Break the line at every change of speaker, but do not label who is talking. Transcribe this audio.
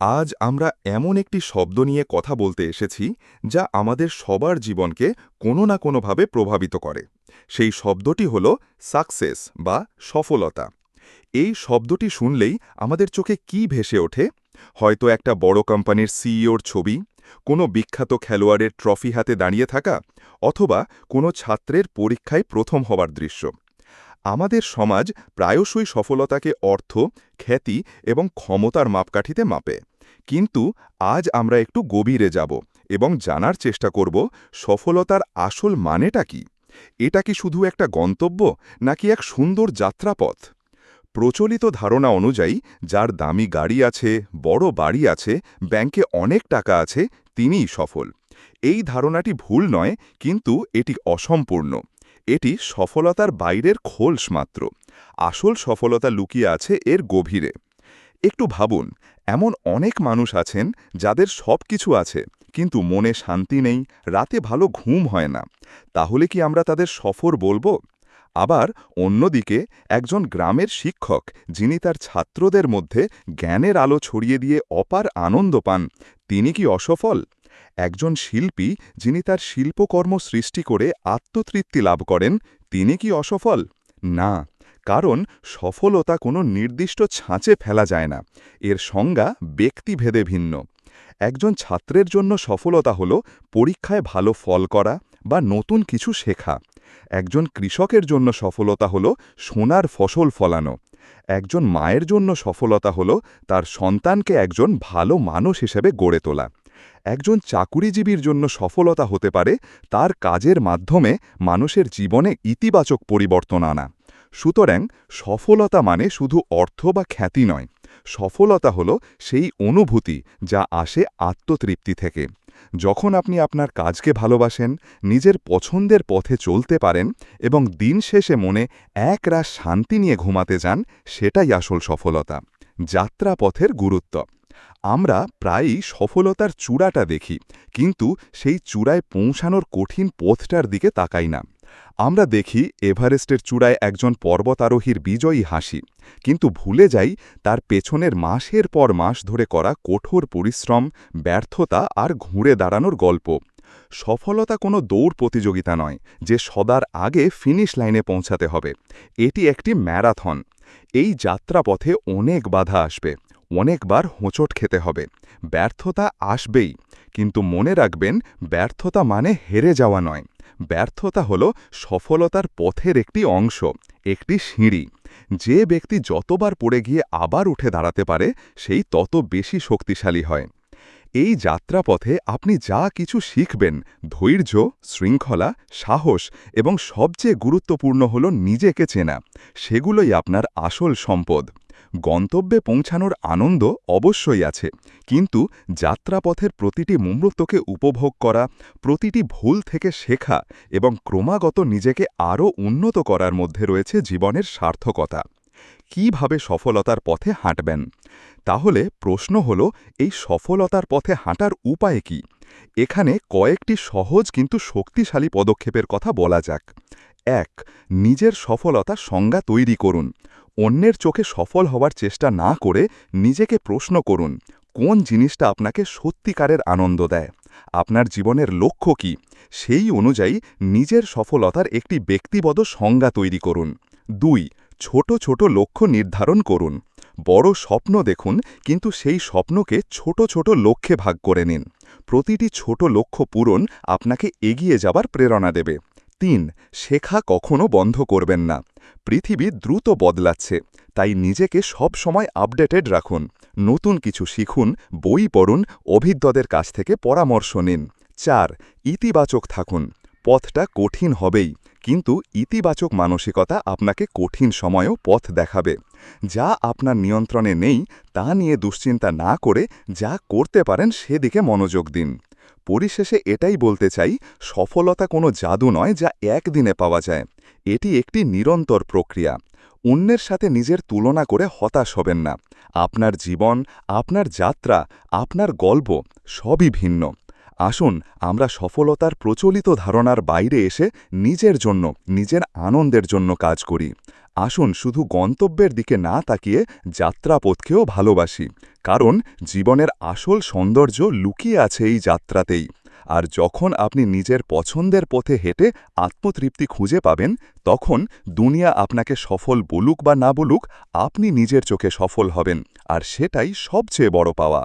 আজ আমরা এমন একটি শব্দ নিয়ে কথা বলতে এসেছি যা আমাদের সবার জীবনকে কোনো না কোনোভাবে প্রভাবিত করে। সেই শব্দটি হল সাকসেস বা সফলতা। এই শব্দটি শুনলেই আমাদের চোখে কি ভেসে ওঠে? হয়তো একটা বড় কোম্পানির সিইওর ছবি, কোনো বিখ্যাত খেলোয়াড়ের ট্রফি হাতে দাঁড়িয়ে থাকা, অথবা কোনো ছাত্রের পরীক্ষায় প্রথম হবার দৃশ্য। আমাদের সমাজ প্রায়শই সফলতাকে অর্থ, খ্যাতি এবং ক্ষমতার মাপকাঠিতে মাপে। কিন্তু আজ আমরা একটু গভীরে যাব এবং জানার চেষ্টা করব সফলতার আসল মানেটা কি? এটা কি শুধু একটা গন্তব্য, নাকি এক সুন্দর যাত্রাপথ? প্রচলিত ধারণা অনুযায়ী, যার দামি গাড়ি আছে, বড় বাড়ি আছে, ব্যাংকে অনেক টাকা আছে, তিনিই সফল। এই ধারণাটি ভুল নয়, কিন্তু এটি অসম্পূর্ণ। এটি সফলতার বাইরের খোলস মাত্র। আসল সফলতা লুকিয়ে আছে এর গভীরে। একটু ভাবুন, এমন অনেক মানুষ আছেন যাদের সব কিছু আছে, কিন্তু মনে শান্তি নেই, রাতে ভালো ঘুম হয় না। তাহলে কি আমরা তাদের সফর বলব? আবার অন্যদিকে, একজন গ্রামের শিক্ষক, যিনি তার ছাত্রদের মধ্যে জ্ঞানের আলো ছড়িয়ে দিয়ে অপার আনন্দ পান, তিনি কি অসফল? একজন শিল্পী, যিনি তার শিল্পকর্ম সৃষ্টি করে আত্মতৃপ্তি লাভ করেন, তিনি কি অসফল? না। কারণ সফলতা কোনো নির্দিষ্ট ছাঁচে ফেলা যায় না। এর সংজ্ঞা ব্যক্তিভেদে ভিন্ন। একজন ছাত্রের জন্য সফলতা হল পরীক্ষায় ভালো ফল করা বা নতুন কিছু শেখা। একজন কৃষকের জন্য সফলতা হল সোনার ফসল ফলানো। একজন মায়ের জন্য সফলতা হল তার সন্তানকে একজন ভালো মানুষ হিসেবে গড়ে তোলা। একজন চাকুরিজীবীর জন্য সফলতা হতে পারে তার কাজের মাধ্যমে মানুষের জীবনে ইতিবাচক পরিবর্তন আনা। সুতরাং সফলতা মানে শুধু অর্থ বা খ্যাতি নয়। সফলতা হল সেই অনুভূতি যা আসে আত্মতৃপ্তি থেকে। যখন আপনি আপনার কাজকে ভালোবাসেন, নিজের পছন্দের পথে চলতে পারেন এবং দিন শেষে মনে এক রাস শান্তি নিয়ে ঘুমাতে যান, সেটাই আসল সফলতা। যাত্রাপথের গুরুত্ব। আমরা প্রায়ই সফলতার চূড়াটা দেখি, কিন্তু সেই চূড়ায় পৌঁছানোর কঠিন পথটার দিকে তাকাই না। আমরা দেখি এভারেস্টের চূড়ায় একজন পর্বতারোহীর বিজয়ী হাসি। কিন্তু ভুলে যাই তার পেছনের মাসের পর মাস ধরে করা কঠোর পরিশ্রম, ব্যর্থতা আর ঘুরে দাঁড়ানোর গল্প। সফলতা কোনো দৌড় প্রতিযোগিতা নয়, যে সদার আগে ফিনিশ লাইনে পৌঁছাতে হবে। এটি একটি ম্যারাথন। এই যাত্রাপথে অনেক বাধা আসবে, অনেকবার হোঁচট খেতে হবে। ব্যর্থতা আসবেই, কিন্তু মনে রাখবেন ব্যর্থতা মানে হেরে যাওয়া নয়। ব্যর্থতা হল সফলতার পথের একটি অংশ, একটি সিঁড়ি। যে ব্যক্তি যতবার পড়ে গিয়ে আবার উঠে দাঁড়াতে পারে, সেই তত বেশি শক্তিশালী হয়। এই যাত্রাপথে আপনি যা কিছু শিখবেন, ধৈর্য, শৃঙ্খলা, সাহস এবং সবচেয়ে গুরুত্বপূর্ণ হল নিজেকে চেনা, সেগুলোই আপনার আসল সম্পদ। গন্তব্যে পৌঁছানোর আনন্দ অবশ্যই আছে। কিন্তু যাত্রাপথের প্রতিটি মুহূর্তকে উপভোগ করা, প্রতিটি ভুল থেকে শেখা এবং ক্রমাগত নিজেকে আরও উন্নত করার মধ্যে রয়েছে জীবনের সার্থকতা। কীভাবে সফলতার পথে হাঁটবেন? তাহলে প্রশ্ন হল, এই সফলতার পথে হাঁটার উপায় কি? এখানে কয়েকটি সহজ কিন্তু শক্তিশালী পদক্ষেপের কথা বলা যাক। এক, নিজের সফলতা সংজ্ঞা তৈরি করুন। অন্যের চোখে সফল হওয়ার চেষ্টা না করে নিজেকে প্রশ্ন করুন, কোন জিনিসটা আপনাকে সত্যিকারের আনন্দ দেয়? আপনার জীবনের লক্ষ্য কি? সেই অনুযায়ী নিজের সফলতার একটি ব্যক্তিগত সংজ্ঞা তৈরি করুন। দুই, ছোট ছোট লক্ষ্য নির্ধারণ করুন। বড় স্বপ্ন দেখুন, কিন্তু সেই স্বপ্নকে ছোট ছোট লক্ষ্যে ভাগ করে নিন। প্রতিটি ছোট লক্ষ্য পূরণ আপনাকে এগিয়ে যাবার প্রেরণা দেবে। তিন, শেখা কখনো বন্ধ করবেন না। পৃথিবী দ্রুত বদলাচ্ছে, তাই নিজেকে সব সময় আপডেটেড রাখুন। নতুন কিছু শিখুন, বই পড়ুন, অভিজ্ঞদের কাছ থেকে পরামর্শ নিন। চার, ইতিবাচক থাকুন। পথটা কঠিন হবেই, কিন্তু ইতিবাচক মানসিকতা আপনাকে কঠিন সময়ও পথ দেখাবে। যা আপনার নিয়ন্ত্রণে নেই, তা নিয়ে দুশ্চিন্তা না করে যা করতে পারেন সেদিকে মনোযোগ দিন। পরিশেষে এটাই বলতে চাই, সফলতা কোনো জাদু নয় যা একদিনে পাওয়া যায়। এটি একটি নিরন্তর প্রক্রিয়া। অন্যের সাথে নিজের তুলনা করে হতাশ হবেন না। আপনার জীবন, আপনার যাত্রা, আপনার গল্প সবই ভিন্ন। আসুন, আমরা সফলতার প্রচলিত ধারণার বাইরে এসে নিজের জন্য, নিজের আনন্দের জন্য কাজ করি। আসুন শুধু গন্তব্যের দিকে না তাকিয়ে যাত্রাপথকেও ভালোবাসি, কারণ জীবনের আসল সৌন্দর্য লুকিয়ে আছে এই যাত্রাতেই। আর যখন আপনি নিজের পছন্দের পথে হেঁটে আত্মতৃপ্তি খুঁজে পাবেন, তখন দুনিয়া আপনাকে সফল বলুক বা না বলুক, আপনি নিজের চোখে সফল হবেন, আর সেটাই সবচেয়ে বড় পাওয়া।